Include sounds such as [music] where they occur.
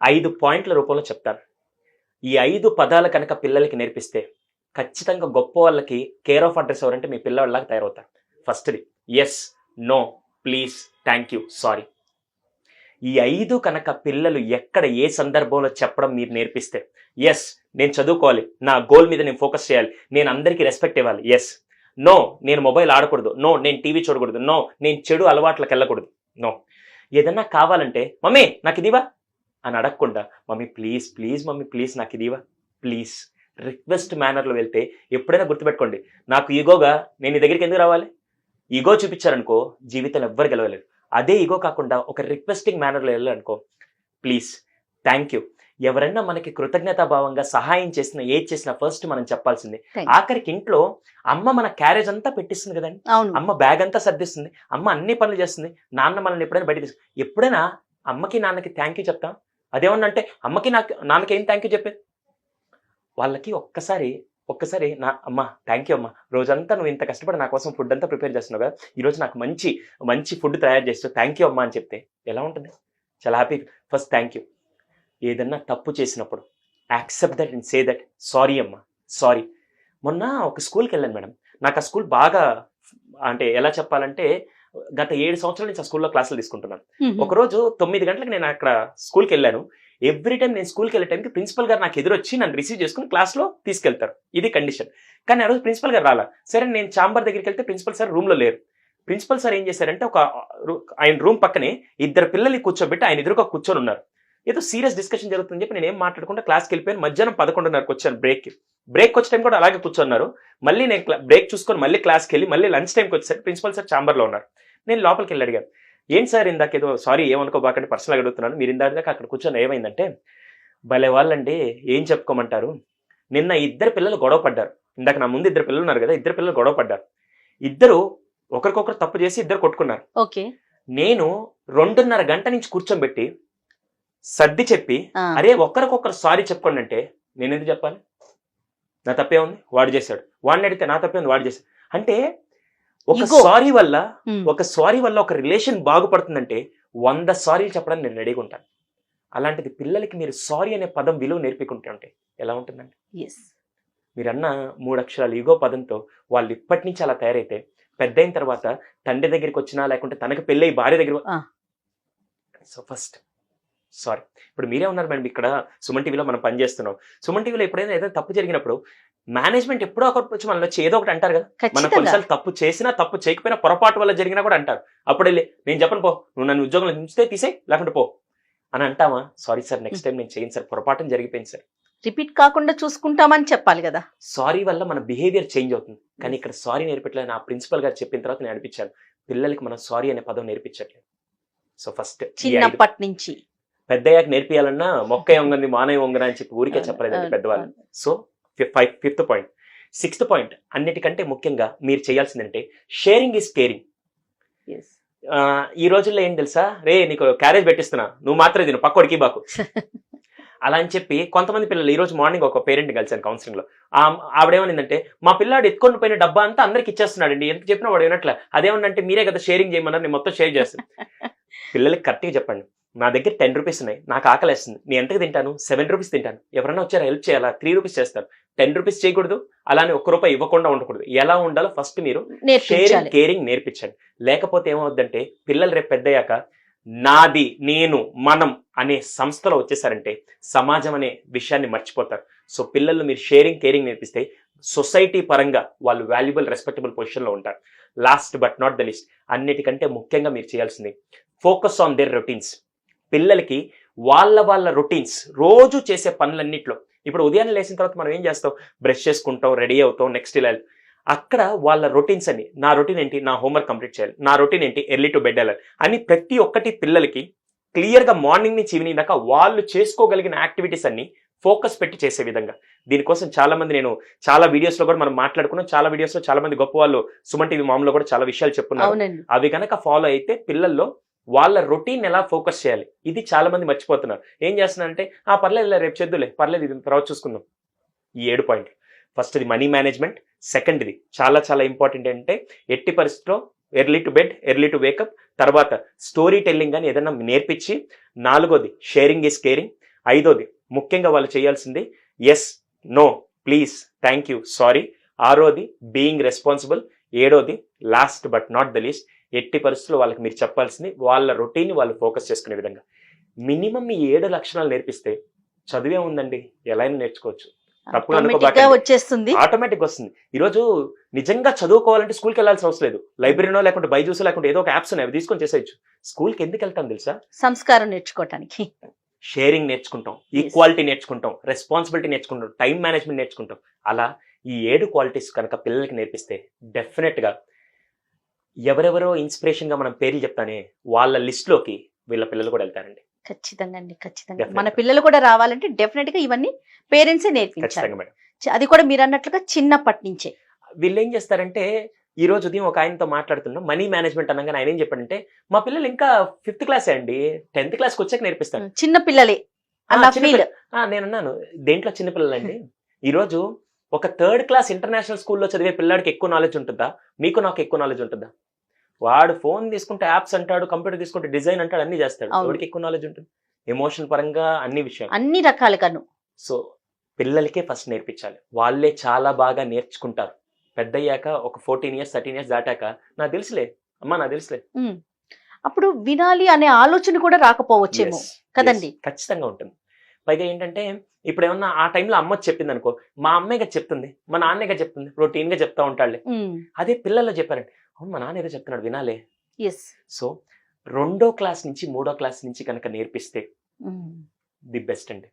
ఐదు పాయింట్ల రూపంలో చెప్తాను ఈ ఐదు పదాలు కనుక పిల్లలకి నేర్పిస్తే ఖచ్చితంగా గొప్ప వాళ్ళకి కేర్ ఆఫ్ అడ్రస్ ఎవరంటే మీ పిల్లవాళ్ళలాగా తయారవుతారు. ఫస్ట్ది yes no please thank you sorry ఈ ఐదు కనుక పిల్లలు ఎక్కడ ఏ సందర్భంలో చెప్పడం మీరు నేర్పిస్తే ఎస్ నేను చదువుకోవాలి నా గోల్ మీద నేను ఫోకస్ చేయాలి నేను అందరికీ రెస్పెక్ట్ ఇవ్వాలి ఎస్ నో నేను మొబైల్ ఆడకూడదు నో నేను టీవీ చూడకూడదు నో నేను చెడు అలవాట్లకు వెళ్ళకూడదు నో ఏదన్నా కావాలంటే మమ్మీ నాకు ఇదివా అని అడగకుండా mummy please please mummy please నాకు ఇదివా ప్లీజ్ రిక్వెస్ట్ మేనర్లో వెళ్తే ఎప్పుడైనా గుర్తుపెట్టుకోండి నాకు ఈగోగా నేను నీ దగ్గరికి ఎందుకు రావాలి? ఈగో చూపించారనుకో జీవితంలో ఎవ్వరు గెలవలేరు. అదే ఈగో కాకుండా ఒక రిక్వెస్టింగ్ మేనర్లో వెళ్ళాలనుకో ప్లీజ్ థ్యాంక్ యూ ఎవరైనా మనకి కృతజ్ఞతాభావంగా సహాయం చేసిన ఏది చేసినా ఫస్ట్ మనం చెప్పాల్సింది. ఆఖరికి ఇంట్లో అమ్మ మన క్యారేజ్ అంతా పెట్టిస్తుంది కదండి. అమ్మ బ్యాగ్ అంతా సర్దిస్తుంది. అమ్మ అన్ని పనులు చేస్తుంది. నాన్న మనల్ని ఎప్పుడైనా బయట తీసుకు ఎప్పుడైనా అమ్మకి నాన్నకి థ్యాంక్ యూ చెప్తాం? అదేమన్నా అంటే అమ్మకి నాకు నాన్నకి ఏం థ్యాంక్ యూ చెప్పేది? వాళ్ళకి ఒక్కసారి ఒక్కసారి నా అమ్మ థ్యాంక్ యూ అమ్మ. రోజంతా నువ్వు ఇంత కష్టపడి నా కోసం ఫుడ్ అంతా ప్రిపేర్ చేస్తున్నావు కదా. ఈరోజు నాకు మంచి మంచి ఫుడ్ తయారు చేస్తావు థ్యాంక్ యూ అమ్మ అని చెప్తే ఎలా ఉంటుంది? చాలా హ్యాపీ ఫస్ట్ థ్యాంక్ యూ ఏదన్నా తప్పు చేసినప్పుడు accept that and say that sorry అమ్మ సారీ మొన్న ఒక స్కూల్కి వెళ్ళాను మేడం. నాకు ఆ స్కూల్ బాగా అంటే ఎలా చెప్పాలంటే గత ఏడు సంవత్సరాల నుంచి ఆ స్కూల్లో క్లాసులు తీసుకుంటున్నాను. ఒకరోజు తొమ్మిది గంటలకు నేను అక్కడ స్కూల్కి వెళ్ళాను. ఎవ్రీ టైం నేను స్కూల్కి వెళ్ళే టైంకి ప్రిన్సిపల్ గారు నాకు ఎదురొచ్చి నన్ను రిసీవ్ చేసుకుని క్లాస్లో తీసుకెళ్తారు. ఇది కండిషన్. కానీ ఆ రోజు ప్రిన్సిపల్ గారు రాలా. సరే నేను చాంబర్ దగ్గరికి వెళ్తే ప్రిన్సిపల్ సార్ రూమ్లో లేరు. ప్రిన్సిపల్ సార్ ఏం చేశారంటే ఒక ఆయన రూమ్ పక్కనే ఇద్దరు పిల్లల్ని కూర్చోబెట్టి ఆయన ఎదురుగా కూర్చొని ఉన్నారు. ఏదో సీరియస్ డిస్కషన్ జరుగుతుందని చెప్పి నేను ఏం మాట్లాడకుండా క్లాస్కి వెళ్ళిపోయాను. మధ్యాహ్నం పదకొండున్నరకు వచ్చాను బ్రేక్ బ్రేక్ వచ్చే టైం కూడా అలాగే కూర్చున్నారు. మళ్ళీ నేను బ్రేక్ చూసుకొని మళ్ళీ క్లాస్కి వెళ్ళి మళ్ళీ లంచ్ టైంకి వచ్చేసరికి ప్రిన్సిపల్ సార్ చాంబర్లో ఉన్నారు. నేను లోపలికి వెళ్ళి అడిగాను ఏంటి సార్ ఇందాక ఏదో సారీ ఏమనుకోబాకండి పర్సనల్గా అడుగుతున్నాను. మీరు ఇందాక అక్కడ కూర్చొని ఏమైందంటే భలే వాళ్ళండి ఏం చెప్పుకోమంటారు? నిన్న ఇద్దరు పిల్లలు గొడవ పడ్డారు. ఇందాక నా ముందు ఇద్దరు పిల్లలు ఉన్నారు కదా ఇద్దరు పిల్లలు గొడవ పడ్డారు. ఇద్దరు ఒకరికొకరు తప్పు చేసి ఇద్దరు కొట్టుకున్నారు. ఓకే. నేను రెండున్నర గంట నుంచి కూర్చోబెట్టి సర్ది చెప్పి అరే ఒకరికొకరు సారీ చెప్పుకోండి అంటే నేను ఎందుకు చెప్పాలి నా తప్పే ఉంది వాడు చేశాడు వాడిని అడిగితే నా తప్పే ఉంది వాడు చేశాడు అంటే ఒక. సారీ వల్ల మ్మ్. ఒక సారీ వల్ల ఒక రిలేషన్ బాగుపడుతుందంటే వంద సారీలు చెప్పడానికి నేను రెడీగా ఉంటాను అలాంటిది పిల్లలకి మీరు సారీ అనే పదం విలువ నేర్పికుంటే ఉంటే ఎలా ఉంటుందండి Yes. మీరు అన్న మూడు అక్షరాలు ఈగో పదంతో వాళ్ళు ఇప్పటి నుంచి అలా తయారైతే పెద్ద అయిన తర్వాత తండ్రి దగ్గరికి వచ్చినా లేకుంటే తనకి పెళ్ళై భార్య దగ్గర. సో ఫస్ట్ సారీ ఇప్పుడు మీరే ఉన్నారు మేడం ఇక్కడ. సుమన్ టీవీలో మనం పనిచేస్తున్నాం సుమన్ టీవీలో ఎప్పుడైనా ఏదైనా తప్పు జరిగినప్పుడు మేనేజ్మెంట్ ఎప్పుడో ఒకటి వచ్చి మనలో ఏదో ఒకటి అంటారు కదా. మనం కొన్నిసార్లు తప్పు చేసినా తప్పు చేయకపోయినా పొరపాటు వల్ల జరిగినా కూడా అంటారు. అప్పుడు వెళ్ళి నేను చెప్పను పో నువ్వు నన్ను ఉద్యోగంలో ఉంచితే తీసే లేకుంటే పో అని అంటావా సారీ సార్ నెక్స్ట్ టైం నేను చేయను సార్ పొరపాటున జరిగిపోయింది సార్ రిపీట్ కాకుండా చూసుకుంటామని చెప్పాలి కదా. సారీ వల్ల మన బిహేవియర్ చేంజ్ అవుతుంది. కానీ ఇక్కడ సారీ నేర్పట్లేదు నా ప్రిన్సిపల్ గారు చెప్పిన తర్వాత నేను అనిపించాను. పిల్లలకి మనం సారీ అనే పదం నేర్పించట్లేదు. సో ఫస్ట్ చిన్నప్పటి నుంచి. పెద్దయ్యాక నేర్పియాలన్నా మొక్క [laughs] వంగంది మానవ వంగన అని చెప్పి ఊరికే చెప్పలేదండి పెద్దవాళ్ళు. So five fifth point. Sixth point అన్నిటికంటే ముఖ్యంగా మీరు చేయాల్సిందంటే షేరింగ్ ఈస్ కేరింగ్. Yes. ఈ రోజుల్లో ఏం తెలుసా? రే నీకు క్యారేజ్ పెట్టిస్తున్నా నువ్వు మాత్రమే తిను పక్కోడికి బాకు. [laughs] అలా అని చెప్పి కొంతమంది పిల్లలు ఈ రోజు మార్నింగ్ ఒక పేరెంట్ కలిసాను కౌన్సిలింగ్లో ఆవిడేమనిందంటే మా పిల్లాడు ఎత్తుకొని పోయిన డబ్బా అంతా అందరికి ఇచ్చేస్తున్నాడండి ఎంత చెప్పినా వాడు వినట్లే. అదేమన్నంటే మీరే కదా షేరింగ్ చేయమన్నారు నేను మొత్తం షేర్ చేస్తాను. [laughs] పిల్లలకి కరెక్ట్గా చెప్పండి. నా దగ్గర టెన్ రూపీస్ ఉన్నాయి. నాకు ఆకలి వేస్తుంది నేను ఎంతకు తింటాను? సెవెన్ రూపీస్ తింటాను. ఎవరైనా వచ్చారా హెల్ప్ చేయాలా? త్రీ రూపీస్ చేస్తారు. టెన్ రూపీస్ చేయకూడదు. అలానే ఒక్క రూపాయి ఇవ్వకుండా ఉండకూడదు. ఎలా ఉండాలో ఫస్ట్ మీరు షేరింగ్ కేరింగ్ నేర్పించండి. లేకపోతే ఏమవుద్దంటే పిల్లలు రేపు పెద్దయ్యాక నాది నేను మనం అనే సంస్థలో వచ్చేసారంటే సమాజం అనే విషయాన్ని మర్చిపోతారు. సో పిల్లలు మీరు షేరింగ్ కేరింగ్ నేర్పిస్తే సొసైటీ పరంగా వాళ్ళు వాల్యుబుల్ రెస్పెక్టబుల్ పొజిషన్లో ఉంటారు. Last but not the least అన్నిటికంటే ముఖ్యంగా మీరు చేయాల్సింది ఫోకస్ ఆన్ దేర్ రొటీన్స్ పిల్లలకి వాళ్ళ వాళ్ళ రొటీన్స్ రోజు చేసే పనులన్నిట్లో. ఇప్పుడు ఉదయాన్నే లేచిన తర్వాత మనం ఏం చేస్తాం? బ్రష్ చేసుకుంటాం రెడీ అవుతాం నెక్స్ట్ ఇలా అక్కడ వాళ్ళ రొటీన్స్ అని నా రొటీన్ ఏంటి? నా హోంవర్క్ కంప్లీట్ చేయాలి. నా రొటీన్ ఏంటి? ఎర్లీ టు బెడ్ వెళ్ళాలి. అని ప్రతి ఒక్కటి పిల్లలకి క్లియర్గా మార్నింగ్ నుంచి ఈవినింగ్ దాకా వాళ్ళు చేసుకోగలిగిన యాక్టివిటీస్ అన్ని ఫోకస్ పెట్టి చేసే విధంగా. దీనికోసం చాలా మంది నేను చాలా వీడియోస్లో కూడా మనం మాట్లాడుకున్నాం. చాలా వీడియోస్లో చాలా మంది గొప్ప వాళ్ళు సుమన్ టీవీ మామూలు కూడా చాలా విషయాలు చెప్పున్నారు. అవి కనుక ఫాలో అయితే పిల్లల్లో వాళ్ళ రొటీన్ ఎలా ఫోకస్ చేయాలి? ఇది చాలా మంది మర్చిపోతున్నారు. ఏం చేస్తున్నారంటే ఆ పర్లేదు రేపు చేద్దులే పర్లేదు ఇది తర్వాత చూసుకుందాం. ఈ ఏడు పాయింట్ ఫస్ట్ ఇది మనీ మేనేజ్మెంట్ సెకండ్ ఇది చాలా చాలా ఇంపార్టెంట్ ఏంటంటే ఎట్టి పరిస్థితిలో early to bed early to wake up తర్వాత స్టోరీ టెల్లింగ్ అని ఏదైనా నేర్పించి నాలుగోది షేరింగ్ ఈస్ కేరింగ్ ఐదోది ముఖ్యంగా వాళ్ళు చేయాల్సింది yes no please thank you sorry ఆరోది being responsible ఏడోది last but not the least ఎట్టి పరిస్థితుల్లో వాళ్ళకి మీరు చెప్పాల్సింది వాళ్ళ రొటీన్ వాళ్ళు ఫోకస్ చేసుకునే విధంగా. మినిమం ఈ ఏడు లక్షణాలు నేర్పిస్తే చదివే ఉందండి. ఎలా అయినా నేర్చుకోవచ్చు. తప్పుగా. వచ్చేస్తుంది. ఆటోమేటిక్ వస్తుంది. ఈరోజు నిజంగా చదువుకోవాలంటే స్కూల్కి వెళ్ళాల్సిన అవసరం లేదు. లైబ్రరీనో లేకుంటే బైజూస్ లేకుంటే ఏదో ఒక యాప్స్ ఉన్నాయి. తీసుకొని చేసేయచ్చు. స్కూల్కి ఎందుకు వెళ్తాం తెలుసా? సంస్కారం నేర్చుకోవటానికి. షేరింగ్ నేర్చుకుంటాం. ఈక్వాలిటీ నేర్చుకుంటాం. రెస్పాన్సిబిలిటీ నేర్చుకుంటాం. టైం మేనేజ్మెంట్ నేర్చుకుంటాం. అలా ఈ ఏడు క్వాలిటీస్ కనుక పిల్లలకి నేర్పిస్తే డెఫినెట్గా ఎవరెవరో ఇన్స్పిరేషన్గా మనం పేర్లు చెప్తానే వాళ్ళ లిస్ట్లోకి వీళ్ళ పిల్లలు కూడా వెళ్తారండి. ఖచ్చితంగా అండి ఖచ్చితంగా. మన పిల్లలు కూడా రావాలంటే డెఫినెట్గా ఇవన్నీ పేరెంట్సే నేర్పించాలి. చ- అది కూడా మీరు అన్నట్లుగా చిన్నప్పటి నుంచే. వీళ్ళు ఏం చేస్తారంటే ఈ రోజు ఉదయం ఒక ఆయనతో మాట్లాడుతున్నాం మనీ మేనేజ్మెంట్ అనగానే ఆయన ఏం చెప్పాడంటే మా పిల్లలు ఇంకా ఫిఫ్త్ క్లాసే అండి టెన్త్ క్లాస్కి వచ్చాక నేర్పిస్తాను చిన్న పిల్లలే అన్న ఆ, చిన్న ఫీల్ ఆ, నేను అన్నాను దేంట్లో చిన్నపిల్లలండి ఈరోజు ఒక థర్డ్ క్లాస్ ఇంటర్నేషనల్ స్కూల్లో చదివే పిల్లాడికి ఎక్కువ నాలెడ్జ్ ఉంటుందా? మీకు నాకు ఎక్కువ నాలెడ్జ్ ఉంటుందా? వాడు ఫోన్ తీసుకుంటే యాప్స్ అంటాడు కంప్యూటర్ తీసుకుంటే డిజైన్ అంటాడు అన్ని చేస్తాడు. ఎవరికి ఎక్కువ నాలెడ్జ్ ఉంటుంది? ఎమోషన్ పరంగా అన్ని విషయాలు. అన్ని రకాలుగాను. సో పిల్లలకే ఫస్ట్ నేర్పించాలి. వాళ్ళే చాలా బాగా నేర్చుకుంటారు. పెద్దయ్యాక ఒక ఫోర్టీన్ ఇయర్స్ థర్టీన్ ఇయర్స్ దాటాక నాకు తెలుసులే. అమ్మా నాకు తెలుసులే. అప్పుడు వినాలి అనే ఆలోచన కూడా రాకపోవచ్చేమో. కదండి? ఖచ్చితంగా ఉంటుంది. పైగా ఏంటంటే ఇప్పుడు ఏమన్నా ఆ టైంలో అమ్మ చెప్పింది అనుకో మా అమ్మాయిగా చెప్తుంది మా నాన్నగా చెప్తుంది రొటీన్గా చెప్తా ఉంటాడులే అదే పిల్లల్లో చెప్పారండి అవును మా నాన్న ఏదో చెప్తున్నాడు వినాలే. ఎస్ సో రెండో క్లాస్ నుంచి మూడో క్లాస్ నుంచి కనుక నేర్పిస్తే ది బెస్ట్ అండి.